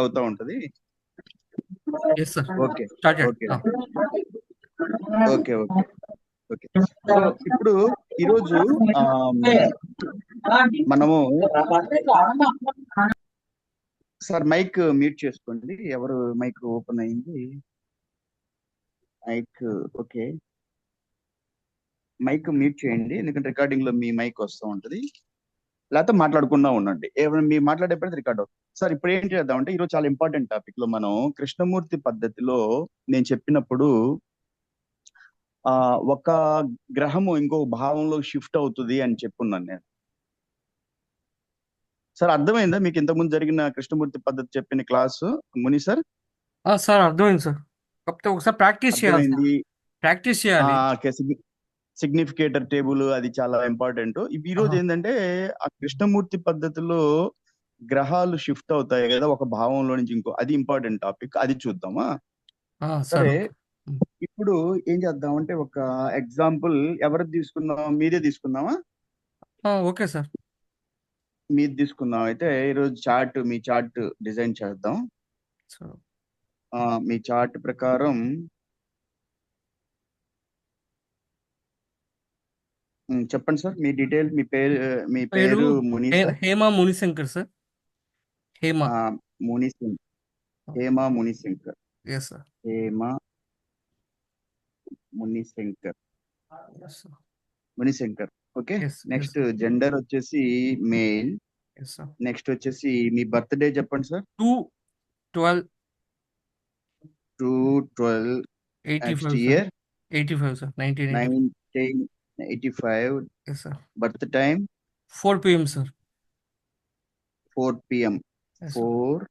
అవుతా ఉంటది? Sir okay. Okay. Okay okay. Okay. ఇప్పుడు ఈరోజు మనము సార్ మైక్ మ్యూట్ చేసుకోండి. ఎవరు మైక్ ఓపెన్ అయింది? Mic okay. మైక్ మ్యూట్ చేయండి. ఎందుకంటే రికార్డింగ్లో మీ మైక్ వస్తూ ఉంటది. లేకపోతే మాట్లాడకుండా ఉండండి. ఏమైనా మీరు మాట్లాడేప్పుడు రికార్డ్ అవుతుంది. సార్ ఇప్పుడు ఏం చేద్దాం అంటే ఈరోజు చాలా ఇంపార్టెంట్ టాపిక్లో మనం కృష్ణమూర్తి పద్ధతిలో నేను చెప్పినప్పుడు ఆ ఒక గ్రహము ఇంకో భావంలో షిఫ్ట్ అవుతుంది అని చెప్పున్నాను నేను. సార్ అర్థమైందా? మీకు ఇంతకుముందు జరిగిన కృష్ణమూర్తి పద్ధతి చెప్పిన క్లాసు? ముని సార్? సార్ అర్థమైంది సార్. ఒకసారి ప్రాక్టీస్ చేయాలి ప్రాక్టీస్ చేయాలి. సిగ్నిఫికేటర్ టేబుల్ అది చాలా ఇంపార్టెంట్ ఈ రోజు. ఏంటంటే ఆ కృష్ణమూర్తి పద్ధతిలో గ్రహాలు షిఫ్ట్ అవుతాయి కదా ఒక భావంలో నుంచి ఇంకో అది ఇంపార్టెంట్ టాపిక్ అది చూద్దామా? సార్ ఇప్పుడు ఏం చేద్దాం అంటే ఒక ఎగ్జాంపుల్ ఎవరు తీసుకుందాం? మీదే తీసుకుందామా? Okay sir. మీది తీసుకుందాం. అయితే ఈరోజు చార్ట్ మీ చార్ట్ డిజైన్ చేద్దాం. మీ చార్ట్ ప్రకారం చెప్పండి సార్. మీ డీటెయిల్ మీ పేరు మీ పేరు ముని హేమ మునిశంకర్ సార్. హేమ. ఆ, ముని సింగ్ హేమ ముని శంకర్ ఎస్ సార్ హేమ ముని Shankar yes sir Muni Shankar okay next gender వచ్చేసి సార్ నెక్స్ట్ వచ్చేసి మీ బర్త్డే చెప్పండి sir. Two twelve two twelve eighty year eighty five sir nineteen nineteen eighty five yes sir birth time four PM sir four PM yes sir four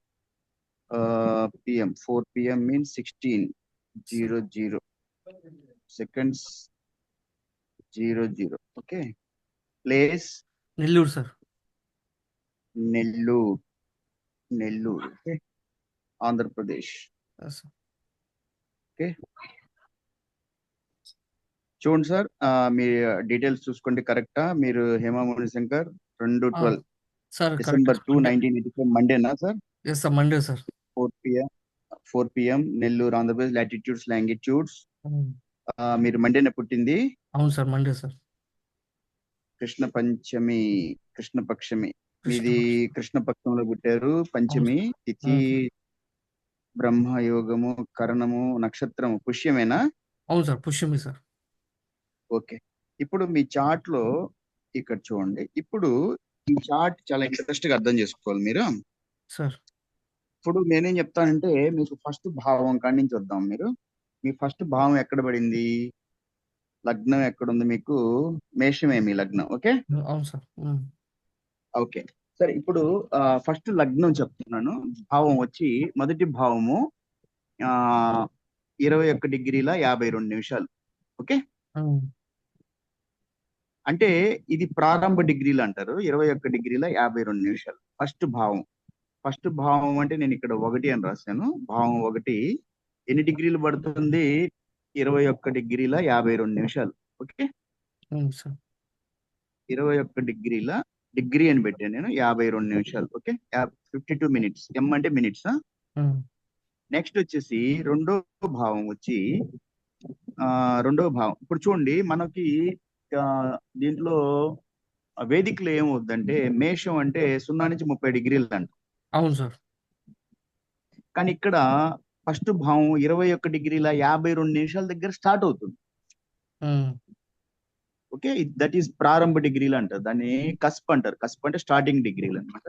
PM four PM means sixteen zero zero seconds zero zero okay place Nellore sir Nellore Nellore okay Andhra Pradesh yes sir okay చూడండి sir మీ details చూసుకోండి కరెక్టా? మీరు హేమామణి శంకర్ రెండు twelve sir December two nineteen eighty five మండేనా sir? Yes sir Monday sir. Four PM four PM Nellore Andhra Pradesh latitudes longitudes మీరు మండేనే పుట్టింది? అవును సార్ మండే సార్. కృష్ణ పంచమి కృష్ణ పక్షమి. మీది కృష్ణ పక్షంలో పుట్టారు పంచమి. తిథి బ్రహ్మ యోగము కరణము నక్షత్రము పుష్యమేనా? అవును సార్ పుష్యమి సార్. ఓకే. ఇప్పుడు మీ చార్ట్లో ఇక్కడ చూడండి. ఇప్పుడు ఈ చార్ట్ చాలా ఇంట్రెస్ట్గా అర్థం చేసుకోవాలి మీరు. సార్. ఇప్పుడు నేనేం చెప్తానంటే మీకు ఫస్ట్ భావం కాడి నుంచి వద్దాం మీరు. మీ ఫస్ట్ భావం ఎక్కడ పడింది? లగ్నం ఎక్కడుంది మీకు? మేషమే మీ లగ్నం? ఓకే? అవును సార్. ఓకే. సరే ఇప్పుడు ఫస్ట్ లగ్నం చెప్తున్నాను. భావం వచ్చి మొదటి భావము ఆ ఇరవై ఒక్క డిగ్రీల యాభై రెండు నిమిషాలు. ఓకే. అంటే ఇది ప్రారంభ డిగ్రీలు అంటారు. ఇరవై ఒక్క డిగ్రీల యాభై రెండు నిమిషాలు. ఫస్ట్ భావం. ఫస్ట్ భావం అంటే నేను ఇక్కడ ఒకటి అని రాశాను. భావం ఒకటి ఎన్ని డిగ్రీలు పడుతుంది? ఇరవై ఒక్క డిగ్రీల యాభై రెండు నిమిషాలు. ఓకే? ఇరవై ఒక్క డిగ్రీల డిగ్రీ అని పెట్టాను నేను. యాభై రెండు నిమిషాలు. Okay? Fifty two minutes. M అంటే మినిట్స్. నెక్స్ట్ వచ్చేసి రెండో భావం వచ్చి ఆ రెండో భావం. ఇప్పుడు చూడండి మనకి దీంట్లో వేదికలో ఏమవుద్దంటే మేషం అంటే సున్నా నుంచి ముప్పై డిగ్రీలు అంట అవును సార్. కానీ ఇక్కడ ఫస్ట్ భావం ఇరవై ఒక్క డిగ్రీల యాభై రెండు నిమిషాల దగ్గర స్టార్ట్ అవుతుంది. ఓకే? దట్ ఈస్ ప్రారంభ డిగ్రీలు అంటారు దాన్ని కస్ప్ అంటారు. కస్ప్ అంటే స్టార్టింగ్ డిగ్రీలు అన్నమాట.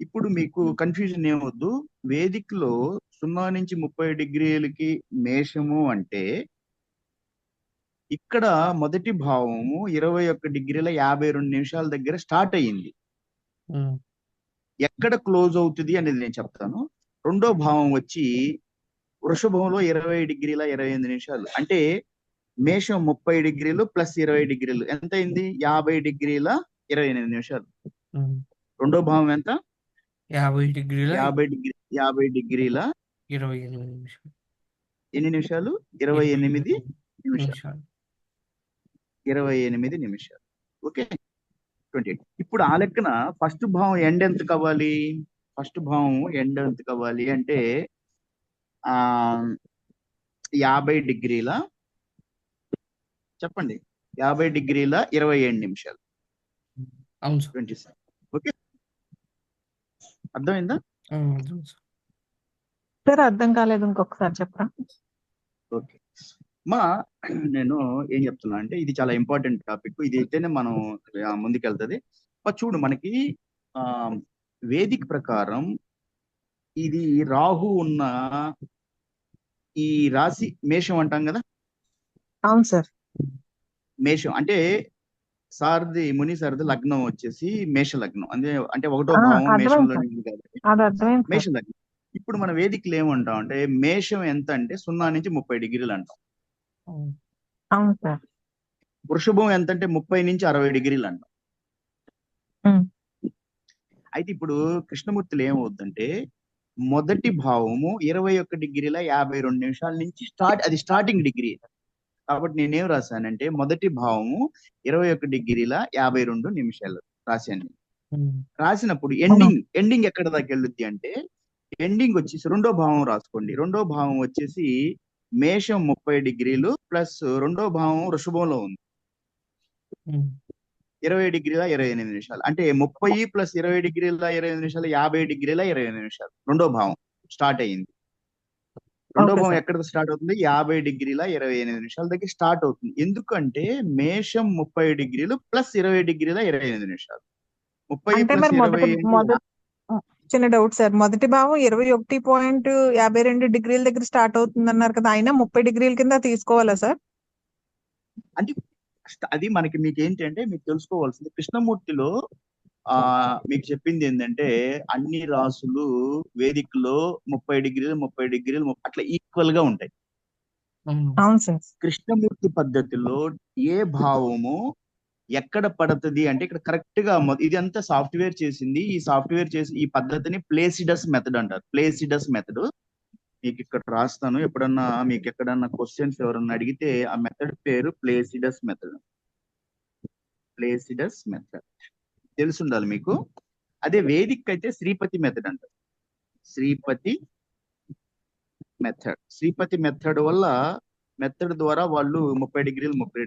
ఇప్పుడు మీకు కన్ఫ్యూజన్ ఏమొద్దు. వేదికలో సున్నా నుంచి ముప్పై డిగ్రీలకి మేషము అంటే ఇక్కడ మొదటి భావము ఇరవై ఒక్క డిగ్రీల యాభై రెండు నిమిషాల దగ్గర స్టార్ట్ అయ్యింది. ఎక్కడ క్లోజ్ అవుతుంది అనేది నేను చెప్తాను. రెండో భావం వచ్చి వృషభంలో ఇరవై డిగ్రీల ఇరవై ఎనిమిది నిమిషాలు. అంటే మేషం ముప్పై డిగ్రీలు ప్లస్ ఇరవై డిగ్రీలు. ఎంత అయింది? యాభై డిగ్రీల ఇరవై ఎనిమిది నిమిషాలు. రెండో భావం ఎంత? యాభై డిగ్రీల యాభై డిగ్రీ యాభై డిగ్రీల ఇరవై ఎనిమిది నిమిషాలు. ఎన్ని నిమిషాలు? ఇరవై ఎనిమిది నిమిషాలు. ఇరవై ఎనిమిది నిమిషాలు. ఓకే? ట్వంటీ ఇప్పుడు ఆ లెక్కన ఫస్ట్ భావం ఎండ్ ఎంత కావాలి? ఫస్ట్ భావం ఎండ్ ఎంత కావాలి అంటే ఆ యాభై డిగ్రీల చెప్పండి. యాభై డిగ్రీల ఇరవై ఏడు నిమిషాలు. అవును సార్. Twenty seven okay? అర్థమైందా? ఆ, అర్థం సార్. సార్ అర్థం కాలేదు. ఇంకొకసారి చెప్పరా? ఓకే. మా నేను ఏం చెప్తున్నా అంటే ఇది చాలా ఇంపార్టెంట్ టాపిక్. ఇది అయితేనే మనం ముందుకెళ్తది. చూడు మనకి ఆ వేదిక ప్రకారం ఇది రాహు ఉన్న ఈ రాశి మేషం అంటాం కదా? అవును సార్. మేషం. అంటే సార్ది ముని సార్ది లగ్నం వచ్చేసి మేష లగ్నం. అంటే అంటే ఒకటో భావం మేషంలో మేష లగ్నం. ఇప్పుడు మన వేదికలు ఏమంటాం అంటే మేషం ఎంత అంటే సున్నా నుంచి ముప్పై డిగ్రీలు అంటాం. అవును. సార్ వృషభం ఎంత అంటే ముప్పై నుంచి అరవై డిగ్రీలు అంటాం. అయితే ఇప్పుడు కృష్ణమూర్తిలో ఏమవుతుందంటే మొదటి భావము ఇరవై ఒక్క డిగ్రీల యాభై రెండు నిమిషాల నుంచి స్టార్ట్ అది స్టార్టింగ్ డిగ్రీ కాబట్టి నేనేం రాశానంటే మొదటి భావము ఇరవై ఒక్క డిగ్రీల యాభై రెండు నిమిషాలు రాశాను. రాసినప్పుడు ఎండింగ్ ఎండింగ్ ఎక్కడ దాకా వెళ్ళుద్ది అంటే ఎండింగ్ వచ్చేసి రెండో భావం రాసుకోండి రెండో భావం వచ్చేసి మేషం ముప్పై డిగ్రీలు ప్లస్ రెండో భావం వృషభంలో ఉంది. ఇరవై డిగ్రీల ఇరవై ఎనిమిది నిమిషాలు. అంటే ముప్పై ప్లస్ ఇరవై డిగ్రీల ఇరవై ఎనిమిది నిమిషాలు యాభై డిగ్రీల ఇరవై ఎనిమిది నిమిషాలు. రెండో భావం స్టార్ట్ అయ్యింది. రెండో భావం. ఎక్కడ స్టార్ట్ అవుతుంది? యాభై డిగ్రీల ఇరవై ఎనిమిది నిమిషాల దగ్గర స్టార్ట్ అవుతుంది. ఎందుకంటే మేషం ముప్పై డిగ్రీలు ప్లస్ ఇరవై డిగ్రీల ఇరవై ఎనిమిది నిమిషాలు. ముప్పై ప్లస్ ఇరవై చిన్న డౌట్ సార్. మొదటి భావం ఇరవై ఒకటి పాయింట్ యాభై రెండు డిగ్రీల దగ్గర స్టార్ట్ అవుతుంది అన్నారు కదా అయినా ముప్పై డిగ్రీల కింద తీసుకోవాలా సార్? అంటే అది మనకి మీకు ఏంటంటే మీకు తెలుసుకోవాల్సింది కృష్ణమూర్తిలో ఆ మీకు చెప్పింది ఏంటంటే అన్ని రాసులు వేదికలో ముప్పై డిగ్రీలు ముప్పై డిగ్రీలు అట్లా ఈక్వల్గా ఉంటాయి. అవును. అవును సార్. కృష్ణమూర్తి పద్ధతిలో ఏ భావము ఎక్కడ పడుతుంది అంటే ఇక్కడ కరెక్ట్గా ఇది అంతా సాఫ్ట్వేర్ చేసింది. ఈ సాఫ్ట్వేర్ చేసి ఈ పద్ధతిని ప్లేసిడస్ మెథడ్ అంటారు. ప్లేసిడస్ మెథడ్ మీకు ఇక్కడ రాస్తాను. ఎప్పుడన్నా మీకు ఎక్కడన్నా క్వశ్చన్స్ ఎవరన్నా అడిగితే ఆ మెథడ్ పేరు ప్లేసిడస్ మెథడ్ ప్లేసిడస్ మెథడ్ తెలుసుండాలి మీకు? అదే వేదిక్ అయితే శ్రీపతి మెథడ్ అంటారు. శ్రీపతి మెథడ్ శ్రీపతి మెథడ్ వల్ల మెథడ్ ద్వారా వాళ్ళు ముప్పై డిగ్రీలు ముప్పై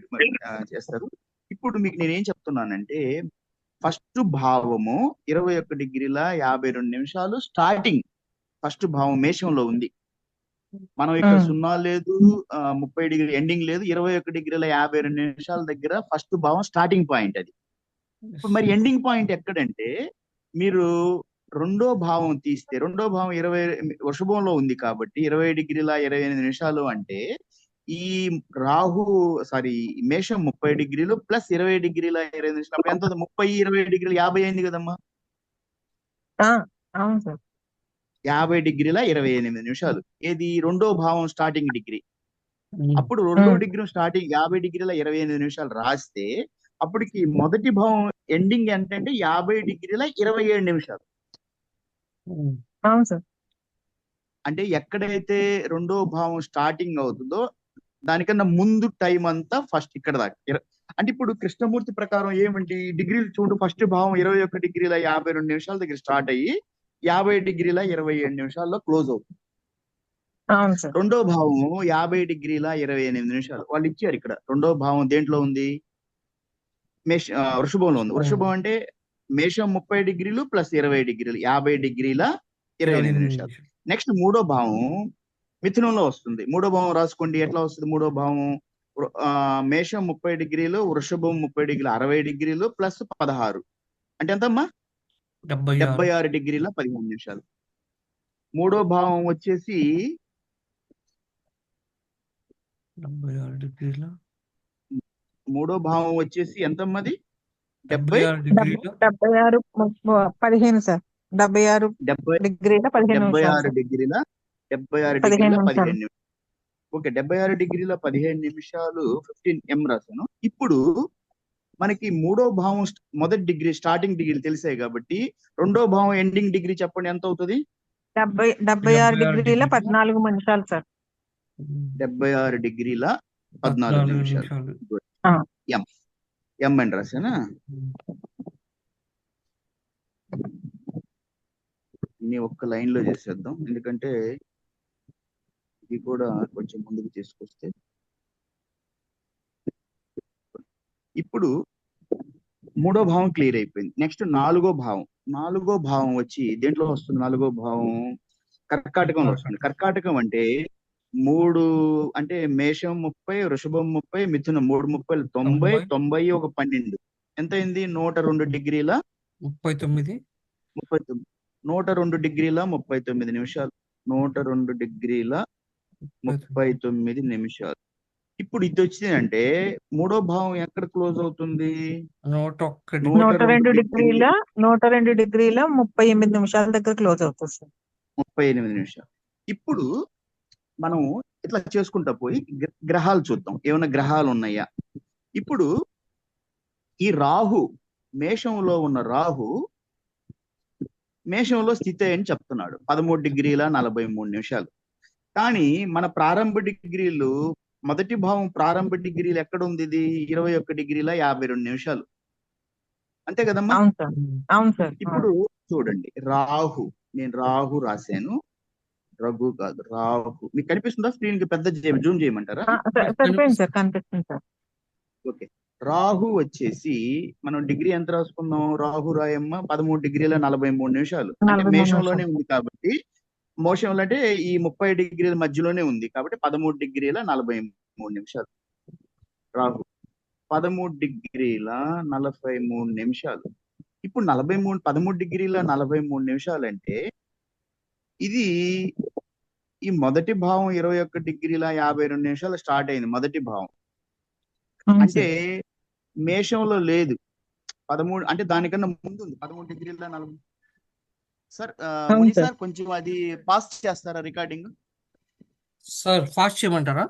చేస్తారు. ఇప్పుడు మీకు నేనేం చెప్తున్నానంటే ఫస్ట్ భావము ఇరవై ఒక్క డిగ్రీల యాభై రెండు నిమిషాలు స్టార్టింగ్. ఫస్ట్ భావం మేషంలో ఉంది. మనం ఇక్కడ. సున్నా లేదు ముప్పై డిగ్రీ ఎండింగ్ లేదు ఇరవై ఒక్క డిగ్రీల యాభై రెండు నిమిషాల దగ్గర ఫస్ట్ భావం స్టార్టింగ్ పాయింట్ అది. ఇప్పుడు మరి ఎండింగ్ పాయింట్ ఎక్కడంటే మీరు రెండో భావం తీస్తే రెండో భావం ఇరవై వృషభంలో ఉంది కాబట్టి ఇరవై డిగ్రీల ఇరవై ఎనిమిది నిమిషాలు అంటే ఈ రాహు సారీ మేషం ముప్పై డిగ్రీలు ప్లస్ ఇరవై డిగ్రీల ఇరవై ఎంత? ముప్పై ఇరవై డిగ్రీలు యాభై అయింది కదమ్మా అవును సార్ యాభై డిగ్రీల ఇరవై ఎనిమిది నిమిషాలు ఏది రెండో భావం స్టార్టింగ్ డిగ్రీ. అప్పుడు రెండో. డిగ్రీ స్టార్టింగ్ యాభై డిగ్రీల ఇరవై ఎనిమిది నిమిషాలు రాస్తే అప్పటికి మొదటి భావం ఎండింగ్ ఏంటంటే యాభై డిగ్రీల ఇరవై ఏడు నిమిషాలు ఉమ్. అవును సార్ అంటే ఎక్కడైతే రెండో భావం స్టార్టింగ్ అవుతుందో దానికన్నా ముందు టైం అంతా ఫస్ట్ ఇక్కడ దాకా. అంటే ఇప్పుడు కృష్ణమూర్తి ప్రకారం ఏమిటి డిగ్రీలు చూడు ఫస్ట్ భావం ఇరవై ఒక్క డిగ్రీల యాభై రెండు నిమిషాల దగ్గర స్టార్ట్ అయ్యి యాభై డిగ్రీల ఇరవై ఏడు నిమిషాల్లో క్లోజ్ అవుతుంది. రెండో భావం యాభై డిగ్రీల ఇరవై ఎనిమిది నిమిషాలు. వాళ్ళు ఇచ్చారు ఇక్కడ. రెండో భావం దేంట్లో ఉంది? మేష వృషభంలో ఉంది. వృషభం అంటే మేషం ముప్పై డిగ్రీలు ప్లస్ ఇరవై డిగ్రీలు. యాభై డిగ్రీల ఇరవై ఎనిమిది నిమిషాలు. నెక్స్ట్ మూడో భావం మిథునంలో వస్తుంది. మూడో భావం రాసుకోండి. ఎట్లా వస్తుంది మూడో భావం మేషం ముప్పై డిగ్రీలు వృషభం ముప్పై డిగ్రీలు అరవై డిగ్రీలు ప్లస్ పదహారు. అంటే ఎంతమ్మా? డెబ్బై ఆరు. డిగ్రీల పదిహేను నిమిషాలు. మూడో భావం వచ్చేసి మూడో భావం వచ్చేసి ఎంతమ్మది డెబ్బై డెబ్బై ఆరు పదిహేను సార్. డెబ్బై ఆరు డెబ్బై డిగ్రీల పదిహేను డెబ్బై నిమిషాలు ఆరు డిగ్రీల డెబ్బై ఆరు డిగ్రీల. పదిహేను నిమిషాలు ఓకే డెబ్బై ఆరు డిగ్రీల పదిహేను నిమిషాలు ఫిఫ్టీన్ ఎం రాశాను. ఇప్పుడు మనకి మూడో భావం మొదటి డిగ్రీ స్టార్టింగ్ డిగ్రీ తెలిసాయి కాబట్టి రెండో భావం ఎండింగ్ డిగ్రీ చెప్పండి ఎంత అవుతుంది? డెబ్బై డెబ్బై ఆరు డిగ్రీల పద్నాలుగు నిమిషాలు సార్. డెబ్బై ఆరు డిగ్రీల పద్నాలుగు పద్నాలుగు నిమిషాలు. ఎం ఎం అని. ఇన్ని ఒక్క లైన్లో చేసేద్దాం. ఎందుకంటే ఇది కూడా కొంచెం ముందుకు తీసుకొస్తే. ఇప్పుడు మూడో భావం క్లియర్ అయిపోయింది. నెక్స్ట్ నాలుగో భావం. నాలుగో భావం వచ్చి దేంట్లో వస్తుంది? నాలుగో భావం కర్కాటకంలో వస్తుంది. కర్కాటకం అంటే మూడు అంటే మేషం ముప్పై వృషభం ముప్పై మిథునం మూడు ముప్పై తొంభై తొంభై. తొంభై ఒక పన్నెండు. ఎంత అయింది నూట రెండు డిగ్రీల ముప్పై తొమ్మిది. ముప్పై తొమ్మిది. నూట రెండు డిగ్రీల ముప్పై తొమ్మిది నిమిషాలు. నూట రెండు డిగ్రీల ముప్పై తొమ్మిది నిమిషాలు. ఇప్పుడు ఇది వచ్చిందంటే మూడో భావం ఎక్కడ క్లోజ్ అవుతుంది? నూట ఒక్కటి నూట రెండు డిగ్రీల. నూట రెండు డిగ్రీల? ముప్పై ఎనిమిది నిమిషాల దగ్గర క్లోజ్ అవుతుంది సార్. ముప్పై ఎనిమిది నిమిషాలు. ఇప్పుడు మనం ఇట్లా చేసుకుంటా పోయి గ్ర- గ్రహాలు చూద్దాం. ఏమైనా గ్రహాలు ఉన్నాయా? ఇప్పుడు ఈ రాహు మేషంలో ఉన్న రాహు మేషంలో స్థితి అని చెప్తున్నాడు. పదమూడు డిగ్రీల నలభై మూడు నిమిషాలు. కానీ మన ప్రారంభ డిగ్రీలు మొదటి భావం ప్రారంభ డిగ్రీలు ఎక్కడ ఉంది ఇది? ఇరవై ఒక్క డిగ్రీల యాభై రెండు నిమిషాలు. అంతే కదమ్మా? అవును సార్. అవును సార్. ఇప్పుడు చూడండి. రాహు నేను రాహు రాశాను. రఘు కాదు రాహు. మీకు కనిపిస్తుందా స్క్రీన్కి పెద్ద జూమ్ చేయమంటారా? సార్ కనిపిస్తుంది సార్. ఓకే. రాహు వచ్చేసి మనం డిగ్రీ ఎంత రాసుకున్నాం? రాహు రాయమ్మ పదమూడు డిగ్రీల నలభై మూడు నిమిషాలు. అంటే మేషంలోనే ఉంది కాబట్టి మోషంలో అంటే ఈ ముప్పై డిగ్రీల మధ్యలోనే ఉంది. కాబట్టి పదమూడు డిగ్రీల నలభై మూడు నిమిషాలు. రాహు పదమూడు డిగ్రీల నలభై మూడు నిమిషాలు. ఇప్పుడు నలభై మూడు పదమూడు డిగ్రీల నలభై మూడు నిమిషాలు అంటే ఇది ఈ మొదటి భావం ఇరవై ఒక్క డిగ్రీల యాభై రెండు నిమిషాలు స్టార్ట్ అయింది మొదటి భావం. అంటే. మేషంలో లేదు. పదమూడు అంటే దానికన్నా ముందు ఉంది. పదమూడు డిగ్రీల నలభై సార్ సార్. కొంచెం అది పాస్ చేస్తారా రికార్డింగ్? సార్ ఫాస్ట్ చేయమంటారా?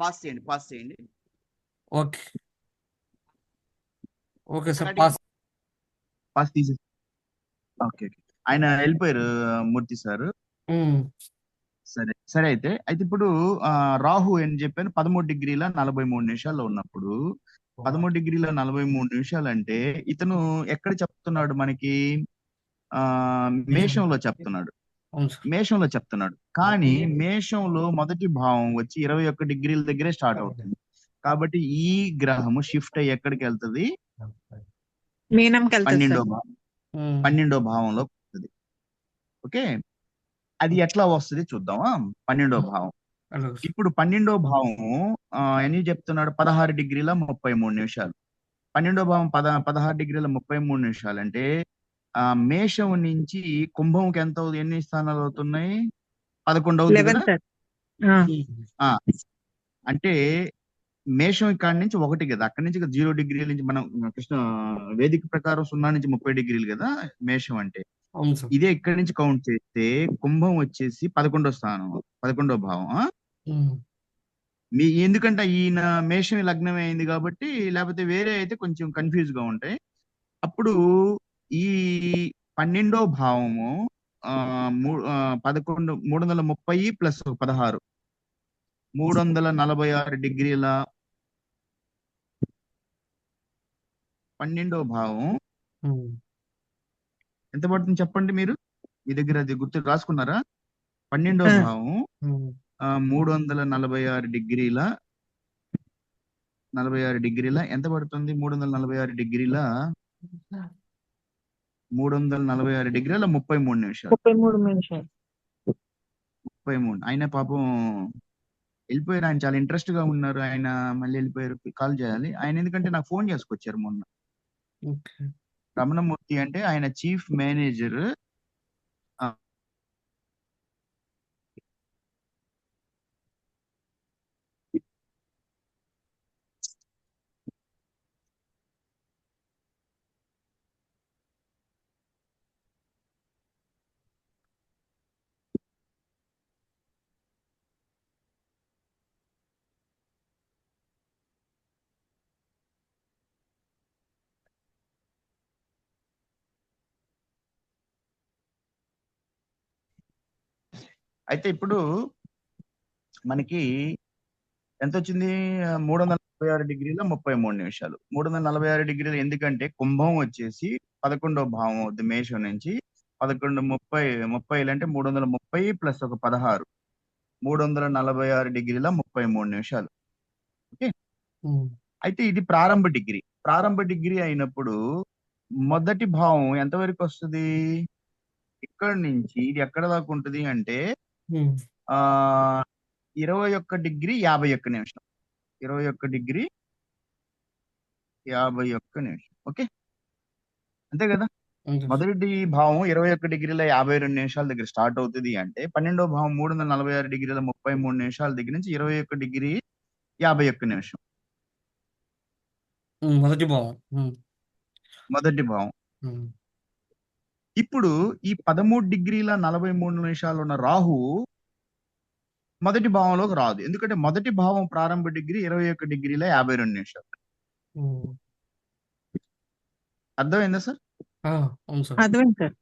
పాస్ చేయండి పాస్ చేయండి. Okay. Okay sir pause. Pause తీసే ఓకే ఓకే. ఆయన వెళ్ళిపోయారు మూర్తి సార్. సరే సరే అయితే. అయితే ఇప్పుడు రాహు అని చెప్పాను పదమూడు డిగ్రీల నలభై మూడు నిమిషాల్లో ఉన్నప్పుడు పదమూడు డిగ్రీల నలభై మూడు నిమిషాలు అంటే ఇతను ఎక్కడ చెప్తున్నాడు మనకి? ఆ మేషంలో చెప్తున్నాడు. మేషంలో చెప్తున్నాడు. కానీ మేషంలో మొదటి భావం వచ్చి ఇరవై ఒక్క డిగ్రీల దగ్గరే స్టార్ట్ అవుతుంది. కాబట్టి ఈ గ్రహము షిఫ్ట్ అయ్యి ఎక్కడికి వెళ్తుంది? మీనంకి వెళ్తుంది పన్నెండో భావం. పన్నెండో భావంలో వస్తుంది. ఓకే? అది ఎట్లా వస్తుంది చూద్దామా? పన్నెండో భావం. ఇప్పుడు పన్నెండో భావం ఆ, ఎన్ని చెప్తున్నాడు? పదహారు డిగ్రీల ముప్పై మూడు నిమిషాలు. పన్నెండో భావం పద పదహారు డిగ్రీల ముప్పై మూడు నిమిషాలు అంటే ఆ మేషం నుంచి కుంభంకి ఎంత అవుతుంది? ఎన్ని స్థానాలు అవుతున్నాయి? పదకొండు అవుతుంది అంటే మేషం ఇక్కడి నుంచి ఒకటి కదా? అక్కడి నుంచి జీరో డిగ్రీల నుంచి మనం కృష్ణ వేదిక ప్రకారం సున్నా నుంచి ముప్పై డిగ్రీలు కదా మేషం అంటే. అవును సార్. ఇదే ఇక్కడి నుంచి కౌంట్ చేస్తే కుంభం వచ్చేసి పదకొండో స్థానం పదకొండో భావం మీ ఎందుకంటే ఈయన మేషం లగ్నం అయింది కాబట్టి లేకపోతే వేరే అయితే కొంచెం కన్ఫ్యూజ్గా ఉంటాయి. అప్పుడు ఈ పన్నెండో భావము పదకొండు మూడు వందల ముప్పై ప్లస్ పదహారు. మూడు వందల నలభై ఆరు డిగ్రీల పన్నెండో భావం ఎంత పడుతుంది చెప్పండి మీరు? మీ దగ్గర అది గుర్తు రాసుకున్నారా? పన్నెండో. భావం మూడు వందల నలభై ఆరు డిగ్రీల నలభై ఆరు డిగ్రీల ఎంత పడుతుంది? మూడు వందల నలభై ఆరు డిగ్రీల మూడు వందల నలభై ఆరు డిగ్రీల ముప్పై మూడు నిమిషాలు? ముప్పై మూడు నిమిషాలు. ముప్పై మూడు. ఆయన పాపం వెళ్ళిపోయారు. ఆయన చాలా ఇంట్రెస్ట్గా ఉన్నారు. ఆయన మళ్ళీ వెళ్ళిపోయారు. కాల్ చేయాలి. ఆయన ఎందుకంటే నాకు ఫోన్ చేసుకొచ్చారు మొన్న. రమణమూర్తి అంటే ఆయన చీఫ్ మేనేజర్. అయితే ఇప్పుడు మనకి ఎంత వచ్చింది మూడు వందల నలభై ఆరు డిగ్రీల ముప్పై మూడు నిమిషాలు. మూడు వందల నలభై ఆరు డిగ్రీలు ఎందుకంటే కుంభం వచ్చేసి పదకొండో భావం అవుతుంది మేషం నుంచి. పదకొండు ముప్పై ముప్పై అంటే మూడు వందల ముప్పై ప్లస్ ఒక పదహారు. మూడు వందల నలభై ఆరు డిగ్రీల ముప్పై మూడు నిమిషాలు. ఉమ్, అయితే ఇది ప్రారంభ డిగ్రీ. ప్రారంభ డిగ్రీ అయినప్పుడు మొదటి భావం ఎంతవరకు వస్తుంది? ఇక్కడ నుంచి ఇది ఎక్కడ దాకా ఉంటుంది అంటే ఆ ఇరవై ఒక్క డిగ్రీ యాభై ఒక్క నిమిషం. ఇరవై ఒక్క డిగ్రీ యాభై ఒక్క నిమిషం. ఓకే? అంతే కదా. మొదటి భావం ఇరవై ఒక్క డిగ్రీల యాభై రెండు నిమిషాల దగ్గర స్టార్ట్ అవుతుంది అంటే పన్నెండో భావం మూడు వందల నలభై ఆరు డిగ్రీల ముప్పై మూడు నిమిషాల దగ్గర నుంచి ఇరవై ఒక్క డిగ్రీ యాభై ఒక్క నిమిషం. మొదటి భావం. మొదటి భావం. ఇప్పుడు ఈ పదమూడు డిగ్రీల నలభై మూడు నిమిషాలు ఉన్న రాహు మొదటి భావంలోకి రాదు. ఎందుకంటే మొదటి భావం ప్రారంభ డిగ్రీ ఇరవై ఒక్క డిగ్రీల యాభై రెండు నిమిషాలు. అర్థమైందా సార్? ఆ, అవును సార్. అర్థమైంది సార్.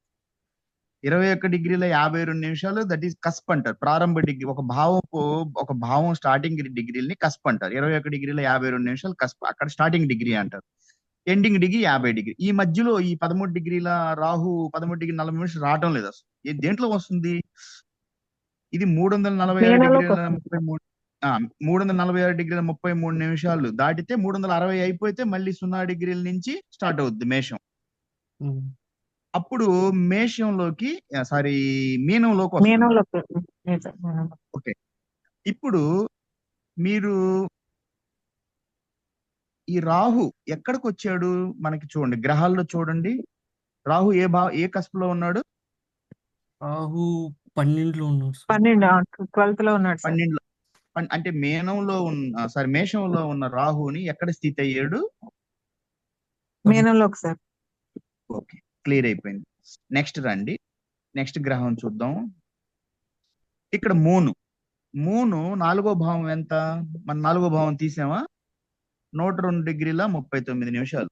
ఇరవై ఒక్క డిగ్రీల యాభై రెండు నిమిషాలు దట్ ఈస్ కస్ప్ అంటారు. ప్రారంభ డిగ్రీ ఒక భావపు ఒక భావం స్టార్టింగ్ డిగ్రీని కస్ప్ అంటారు. ఇరవై ఒక్క డిగ్రీల యాభై రెండు నిమిషాలు కస్ప్ అక్కడ స్టార్టింగ్ డిగ్రీ అంటారు. ఎండింగ్ డిగ్రీ యాభై డిగ్రీ. ఈ మధ్యలో ఈ పదమూడు డిగ్రీల రాహు పదమూడు డిగ్రీ నలభై నిమిషాలు రావటం లేదు అసలు. దేంట్లో వస్తుంది? ఇది మూడు వందల నలభై ఆరు డిగ్రీల. ముప్పై మూడు మూడు వందల నలభై ఆరు డిగ్రీల ముప్పై మూడు నిమిషాలు దాటితే మూడు వందల అరవై అయిపోతే మళ్ళీ సున్నా డిగ్రీల నుంచి స్టార్ట్ అవుద్ది మేషం. అప్పుడు మేషంలోకి సారీ మీనంలోకి మీనంలో. ఇప్పుడు మీరు ఈ రాహు ఎక్కడికి వచ్చాడు మనకి చూడండి. గ్రహాల్లో చూడండి. రాహు ఏ భా ఏ కస్పులో ఉన్నాడు? రాహు పన్నెండులో ఉన్నాడు సార్. పన్నెండు ట్వెల్త్లో ఉన్నాడు సార్. పన్నెండులో. పన్- అంటే మేనంలో ఉన్న సారీ మేషంలో ఉన్న రాహుని ఎక్కడ స్థితి అయ్యాడు? మీనంలోకి సార్. ఓకే. క్లియర్ అయిపోయింది. నెక్స్ట్ రండి. నెక్స్ట్ గ్రహం చూద్దాం. ఇక్కడ మూను. మూను నాలుగో భావం ఎంత? మన నాలుగో భావం తీసామా? నూట రెండు డిగ్రీల ముప్పై తొమ్మిది నిమిషాలు.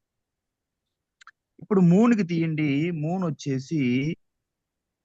ఇప్పుడు మూన్కి తీయండి. మూన్ వచ్చేసి